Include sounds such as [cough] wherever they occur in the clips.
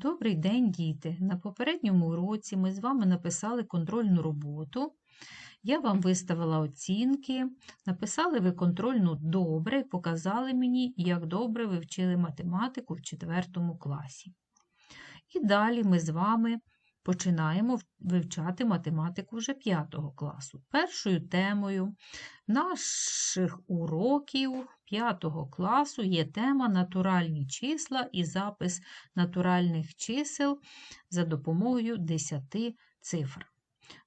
Добрий день, діти! На попередньому уроці ми з вами написали контрольну роботу. Я вам виставила оцінки, написали ви контрольну добре і показали мені, як добре ви вчили математику в 4 класі. І далі ми з вами починаємо вивчати математику вже 5 класу. Першою темою наших уроків 5 класу є тема натуральні числа і запис натуральних чисел за допомогою 10 цифр.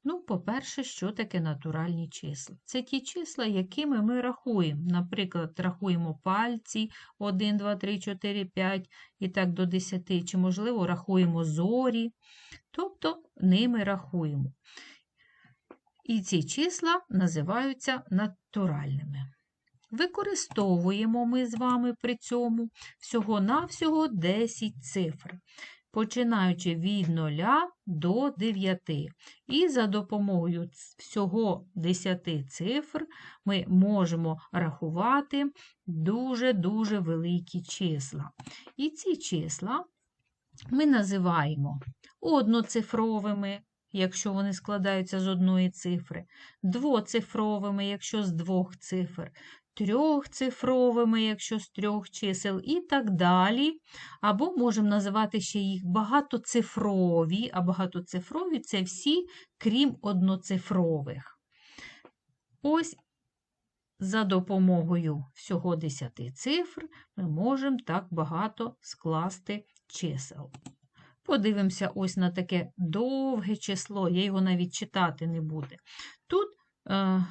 Ну, по-перше, що таке натуральні числа? Це ті числа, якими ми рахуємо. Наприклад, рахуємо пальці 1, 2, 3, 4, 5 і так до 10, чи, можливо, рахуємо зорі, тобто ними рахуємо. І ці числа називаються натуральними. Використовуємо ми з вами при цьому всього-навсього 10 цифр починаючи від 0 до 9. І за допомогою всього 10 цифр ми можемо рахувати дуже-дуже великі числа. І ці числа ми називаємо одноцифровими. Якщо вони складаються з одної цифри, двоцифровими, якщо з двох цифр, трьохцифровими, якщо з трьох чисел, і так далі. Або можемо називати ще їх багатоцифрові, а багатоцифрові це всі, крім одноцифрових. Ось за допомогою всього 10 цифр ми можемо так багато скласти чисел. Подивимося ось на таке довге число, я його навіть читати не буду. Тут е,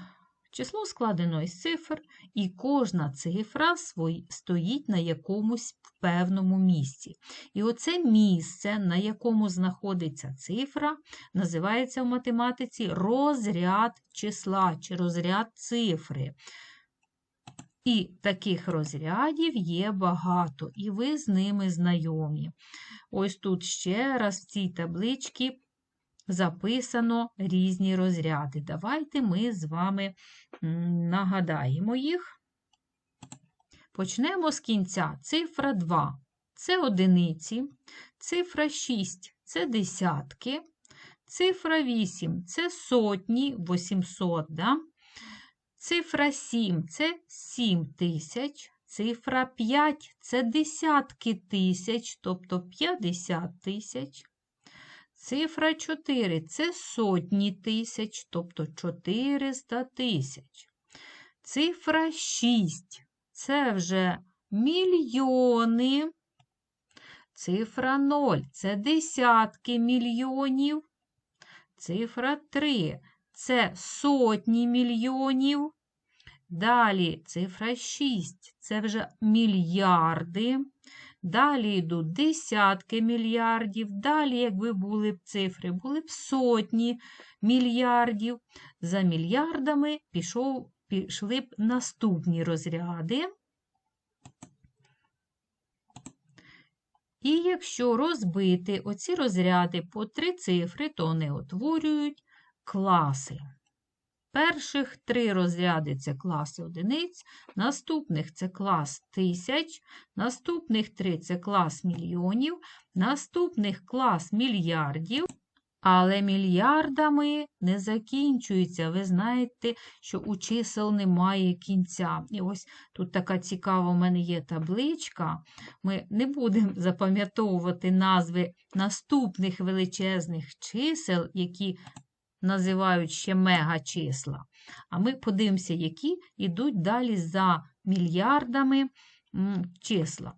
Число складено із цифр, і кожна цифра стоїть на якомусь певному місці. І оце місце, на якому знаходиться цифра, називається в математиці розряд числа чи розряд цифри. І таких розрядів є багато, і ви з ними знайомі. Ось тут ще раз в цій табличці записано різні розряди. Давайте ми з вами нагадаємо їх. Почнемо з кінця. Цифра 2 це одиниці, цифра 6 це десятки, цифра 8 це сотні, 800, да? цифра 7 це 7 тисяч, цифра 5 це десятки тисяч, тобто 50 тисяч. Цифра 4 це сотні тисяч, тобто 400 тисяч. Цифра 6 це вже мільйони. Цифра 0 це десятки мільйонів. Цифра 3 це сотні мільйонів. Далі цифра 6 це вже мільярди. Далі йдуть десятки мільярдів, далі, якби були б цифри, були б сотні мільярдів. За мільярдами пішов, пішли б наступні розряди. І якщо розбити оці розряди по три цифри, то вони утворюють класи. Перших три розряди це класи одиниць, наступних це клас тисяч, наступних три це клас мільйонів, наступних клас мільярдів. Але мільярдами не закінчується. Ви знаєте, що у чисел немає кінця. І ось тут така цікава у мене є табличка. Ми не будемо [laughs] запам'ятовувати назви наступних величезних чисел, які називають ще мегачисла. А ми подивимося, які йдуть далі за мільярдами числа.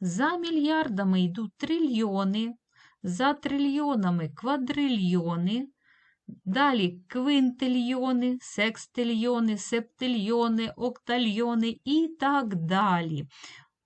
За мільярдами йдуть трильйони, за трильйонами квадрильйони, далі квинтильйони, секстильйони, септильйони, октальйони і так далі.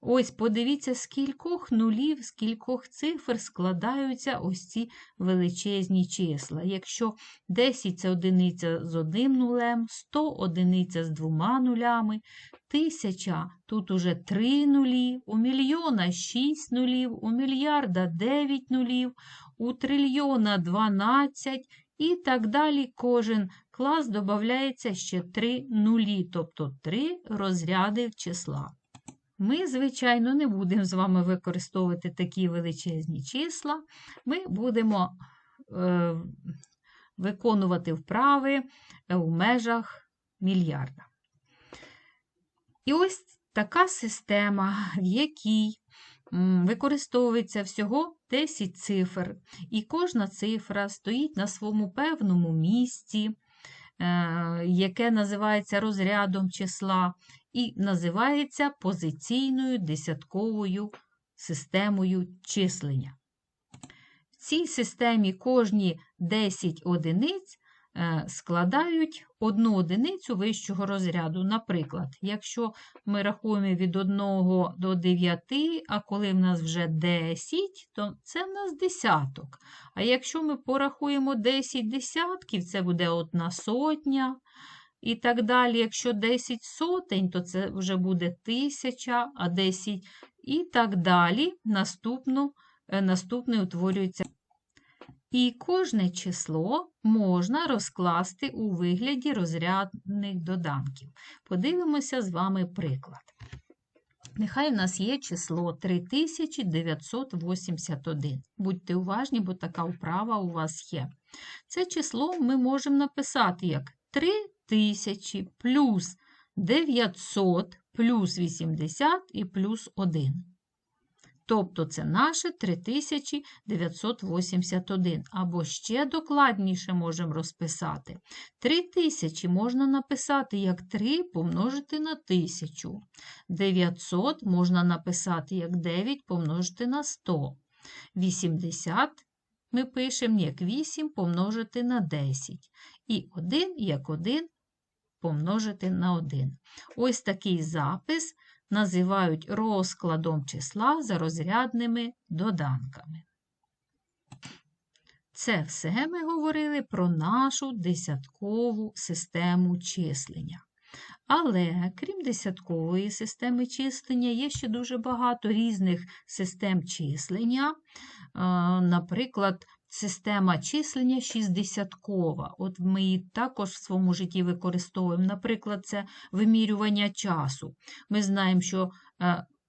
Ось подивіться, з кількох нулів, з кількох цифр складаються ось ці величезні числа. Якщо 10 це одиниця з одним нулем, 100 одиниця з двома нулями, тисяча тут уже 3 нулі, у мільйона 6 нулів, у мільярда 9 нулів, у трильйона 12 і так далі. Кожен клас додається ще 3 нулі, тобто 3 розряди числа. Ми, звичайно, не будемо з вами використовувати такі величезні числа. Ми будемо е, виконувати вправи у межах мільярда. І ось така система, в якій використовується всього 10 цифр, і кожна цифра стоїть на своєму певному місці, е, яке називається розрядом числа, і називається позиційною десятковою системою числення. В цій системі кожні 10 одиниць Е, складають одну одиницю вищого розряду. Наприклад, якщо ми рахуємо від 1 до 9, а коли в нас вже 10, то це в нас десяток. А якщо ми порахуємо 10 десятків, це буде одна сотня. І так далі, якщо 10 сотень, то це вже буде тисяча, а 10 і так далі. Наступну, е, Наступний утворюється. І кожне число можна розкласти у вигляді розрядних доданків. Подивимося з вами приклад. Нехай у нас є число 3981. Будьте уважні, бо така вправа у вас є. Це число ми можемо написати як 3000 плюс 900 плюс 80 і плюс 1. Тобто це наше 3981. Або ще докладніше можемо розписати. 3000 можна написати як 3 помножити на 1000. 900 можна написати як 9 помножити на 100. 80 ми пишемо як 8 помножити на 10. І 1 як 1 помножити на 1. Ось такий запис називають розкладом числа за розрядними доданками. Це все ми говорили про нашу десяткову систему числення. Але крім десяткової системи числення, є ще дуже багато різних систем числення. Наприклад, система числення шістдесяткова. От ми її також в своєму житті використовуємо. Наприклад, це вимірювання часу. Ми знаємо, що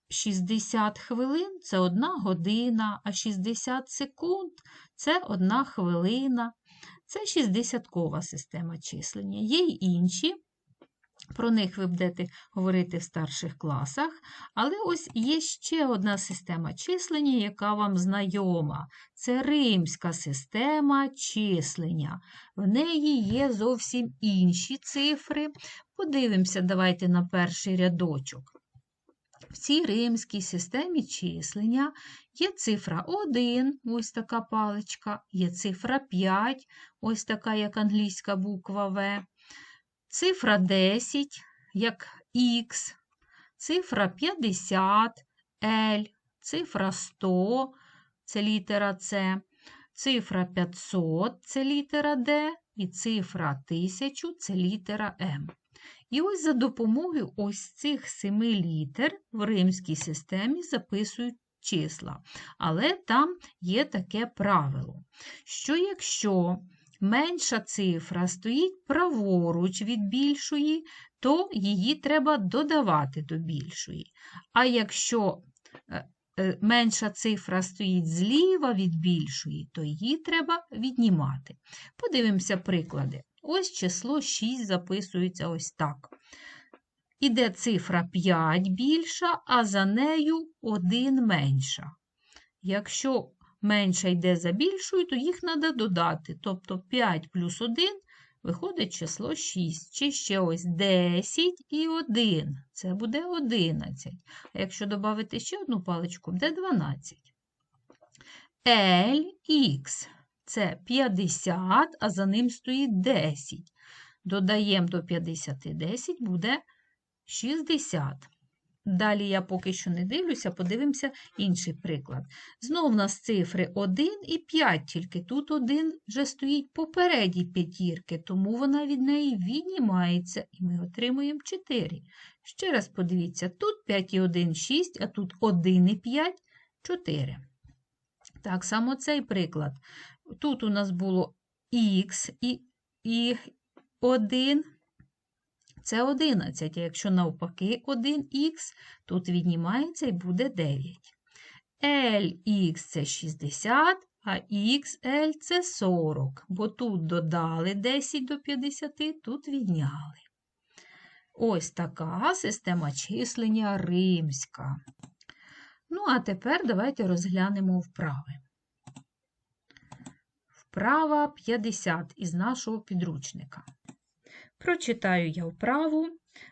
60 е, хвилин це одна година, а 60 секунд це одна хвилина. Це шістдесяткова система числення. Є й інші. Про них ви будете говорити в старших класах. Але ось є ще одна система числення, яка вам знайома. Це римська система числення. В неї є зовсім інші цифри. Подивимося, давайте на перший рядочок. В цій римській системі числення є цифра 1, ось така паличка, є цифра 5, ось така, як англійська буква В цифра 10, як Х, цифра 50 L, цифра 100 це літера С, цифра 500 це літера Д, і цифра 1000 це літера М. І ось за допомогою ось цих семи літер в римській системі записують числа. Але там є таке правило, що якщо менша цифра стоїть праворуч від більшої, то її треба додавати до більшої. А якщо е, е, менша цифра стоїть зліва від більшої, то її треба віднімати. Подивимося приклади. Ось число 6 записується ось так. Іде цифра 5 більша, а за нею 1 менша. Якщо менша йде за більшою, то їх треба додати. Тобто 5 плюс 1 виходить число 6. Чи ще ось 10 і 1. Це буде 11. А якщо додати ще одну паличку, буде 12. LX це 50, а за ним стоїть 10. Додаємо до 50 10 буде 60. Далі я поки що не дивлюся, подивимося інший приклад. Знову в нас цифри 1 і 5, тільки тут 1 вже стоїть попереді п'ятірки, тому вона від неї віднімається, і ми отримуємо 4. Ще раз подивіться, тут 5 і 1 6, а тут 1 і 5 4. Так само цей приклад. Тут у нас було х і, і 1. Це 11. А якщо навпаки 1х, тут віднімається і буде 9. LX це 60, а XL це 40, бо тут додали 10 до 50, тут відняли. Ось така система числення римська. Ну, а тепер давайте розглянемо вправи. Вправа 50 із нашого підручника. Прочитаю я вправу.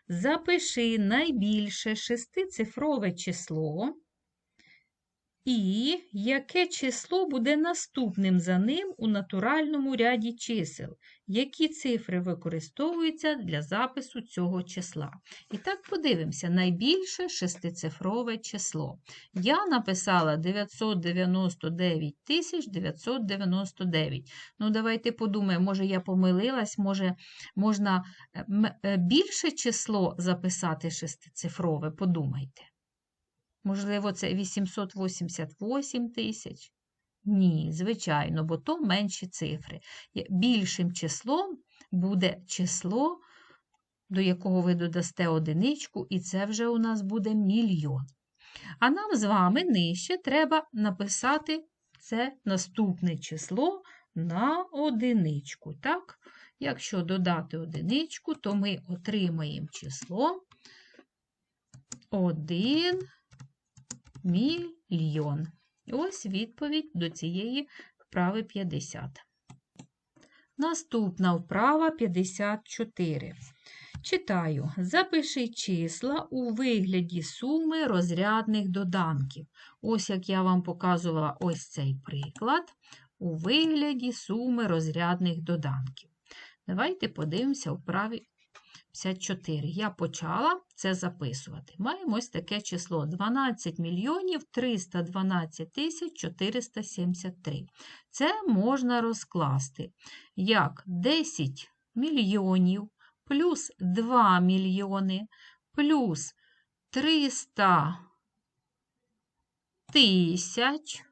Запиши найбільше шестицифрове число, і яке число буде наступним за ним у натуральному ряді чисел, які цифри використовуються для запису цього числа. І так подивимося, найбільше шестицифрове число. Я написала 999 999. Ну, давайте подумаємо, може я помилилась, може можна е, більше число записати шестицифрове, подумайте. Можливо, це 888 тисяч? Ні, звичайно, бо то менші цифри. Більшим числом буде число, до якого ви додасте одиничку, і це вже у нас буде мільйон. А нам з вами нижче треба написати це наступне число на одиничку. Так? Якщо додати одиничку, то ми отримаємо число 1 мільйон. Ось відповідь до цієї вправи 50. Наступна вправа 54. Читаю. Запиши числа у вигляді суми розрядних доданків. Ось як я вам показувала ось цей приклад. У вигляді суми розрядних доданків. Давайте подивимося у вправі 54. Я почала це записувати. Маємо ось таке число 12 мільйонів 312 тисяч 473. Це можна розкласти як 10 мільйонів плюс 2 мільйони плюс 300 тисяч.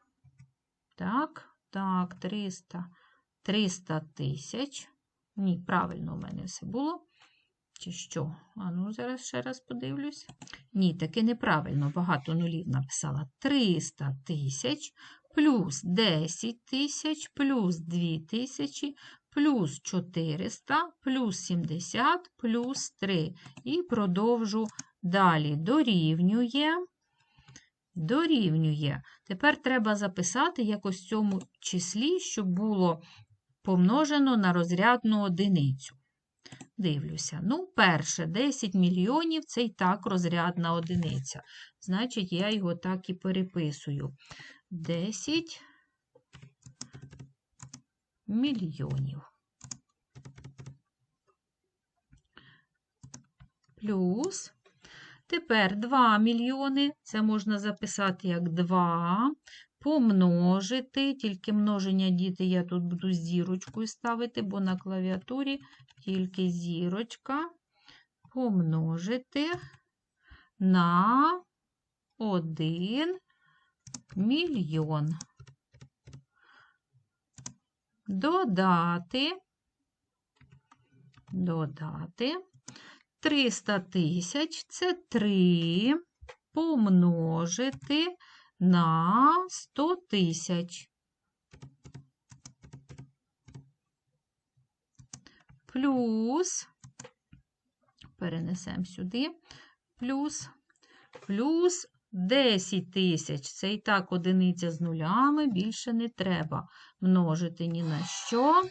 Так, так, 300 300 тисяч. Ні, правильно у мене все було. Чи що? А ну, зараз ще раз подивлюсь. Ні, таки неправильно, багато нулів написала. 300 тисяч плюс 10 тисяч, плюс 2 тисячі, плюс 400, плюс 70, плюс 3. І продовжу далі. Дорівнює. Дорівнює. Тепер треба записати якось в цьому числі, щоб було помножено на розрядну одиницю. Дивлюся. Ну, перше, 10 мільйонів це і так розрядна одиниця. Значить, я його так і переписую. 10 мільйонів. Плюс. Тепер 2 мільйони. Це можна записати як 2. Помножити, тільки множення діти я тут буду зірочкою ставити, бо на клавіатурі тільки зірочка помножити на 1 мільйон. Додати, додати 300 тисяч це 3 помножити на 100 тисяч. плюс, перенесемо сюди, плюс, плюс 10 тисяч. Це і так одиниця з нулями, більше не треба множити ні на що.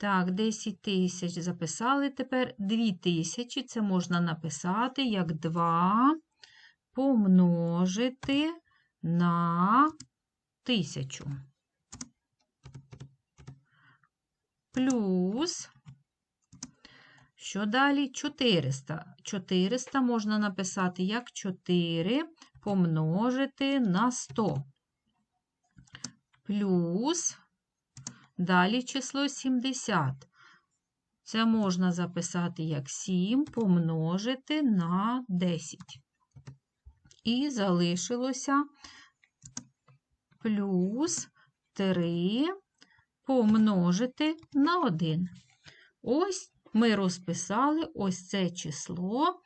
Так, 10 тисяч записали тепер 2 тисячі. Це можна написати як 2 помножити на тисячу. плюс, що далі? 400. 400 можна написати як 4 помножити на 100. Плюс, далі число 70. Це можна записати як 7 помножити на 10. І залишилося плюс 3 помножити на 1. Ось ми розписали ось це число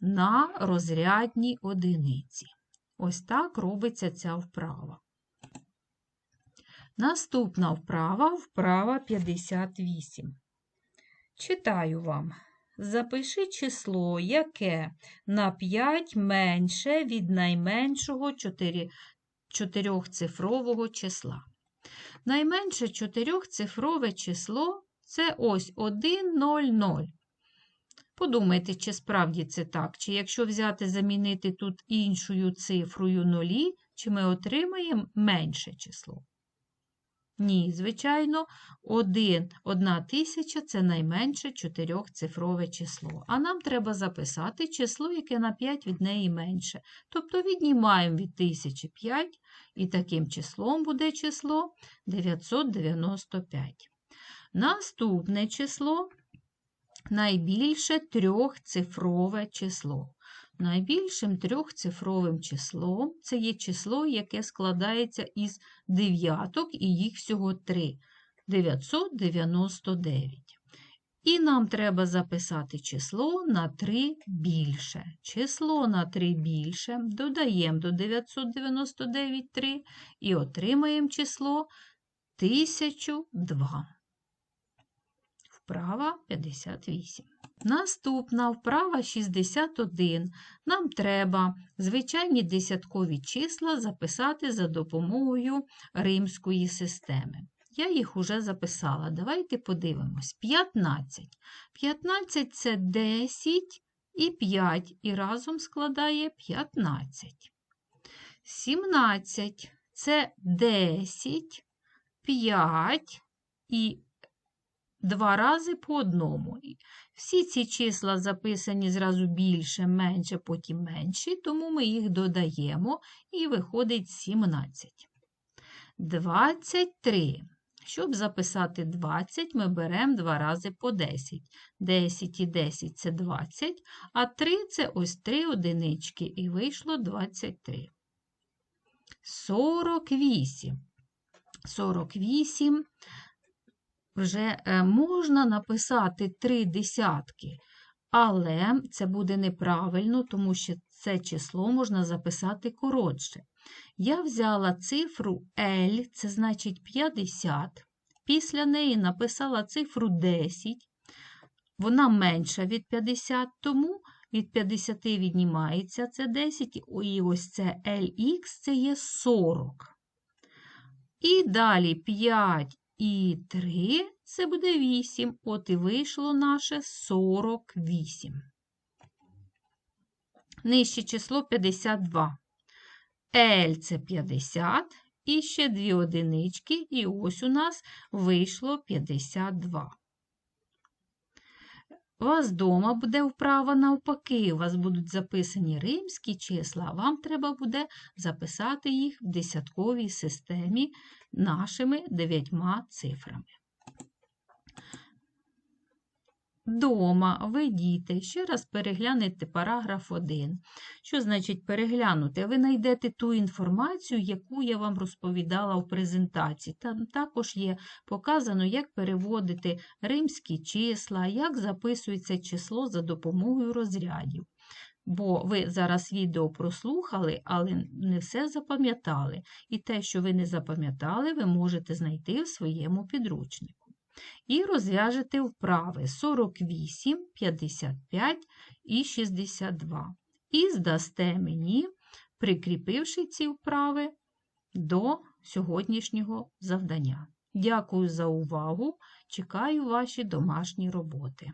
на розрядній одиниці. Ось так робиться ця вправа. Наступна вправа вправа 58. Читаю вам. Запиши число, яке на 5 менше від найменшого 4, чотирьохцифрового числа. Найменше чотирьохцифрове число це ось 1, 0, 0. Подумайте, чи справді це так, чи якщо взяти замінити тут іншою цифрою нулі, чи ми отримаємо менше число. Ні, звичайно, 1, 1 тисяча це найменше чотирьохцифрове число. А нам треба записати число, яке на 5 від неї менше. Тобто віднімаємо від 1005, і таким числом буде число 995. Наступне число найбільше трьохцифрове число. Найбільшим трьохцифровим числом це є число, яке складається із дев'яток, і їх всього три 999. І нам треба записати число на 3 більше. Число на 3 більше додаємо до 999 3 і отримаємо число 1002. Вправа 58. Наступна вправа 61. Нам треба звичайні десяткові числа записати за допомогою римської системи. Я їх уже записала. Давайте подивимось. 15. 15 це 10 і 5, і разом складає 15. 17 це 10, 5 і два рази по одному. Всі ці числа записані зразу більше, менше, потім менші, тому ми їх додаємо і виходить 17. 23. Щоб записати 20, ми беремо два рази по 10. 10 і 10 це 20, а 3 це ось 3 одинички, і вийшло 23. 48. 48 вже е, можна написати три десятки, але це буде неправильно, тому що це число можна записати коротше. Я взяла цифру L, це значить 50. Після неї написала цифру 10. Вона менша від 50, тому від 50 віднімається це 10, і ось це LX це є 40. І далі 5 і 3 це буде 8. От і вийшло наше 48. Нижче число 52. L це 50. І ще дві одинички, і ось у нас вийшло 52. У вас вдома буде вправа навпаки, у вас будуть записані римські числа, вам треба буде записати їх в десятковій системі нашими дев'ятьма цифрами. Дома ви, діти, ще раз переглянете параграф 1. Що значить переглянути? Ви знайдете ту інформацію, яку я вам розповідала в презентації. Там також є показано, як переводити римські числа, як записується число за допомогою розрядів. Бо ви зараз відео прослухали, але не все запам'ятали. І те, що ви не запам'ятали, ви можете знайти в своєму підручнику і розв'яжете вправи 48, 55 і 62. І здасте мені, прикріпивши ці вправи до сьогоднішнього завдання. Дякую за увагу! Чекаю ваші домашні роботи.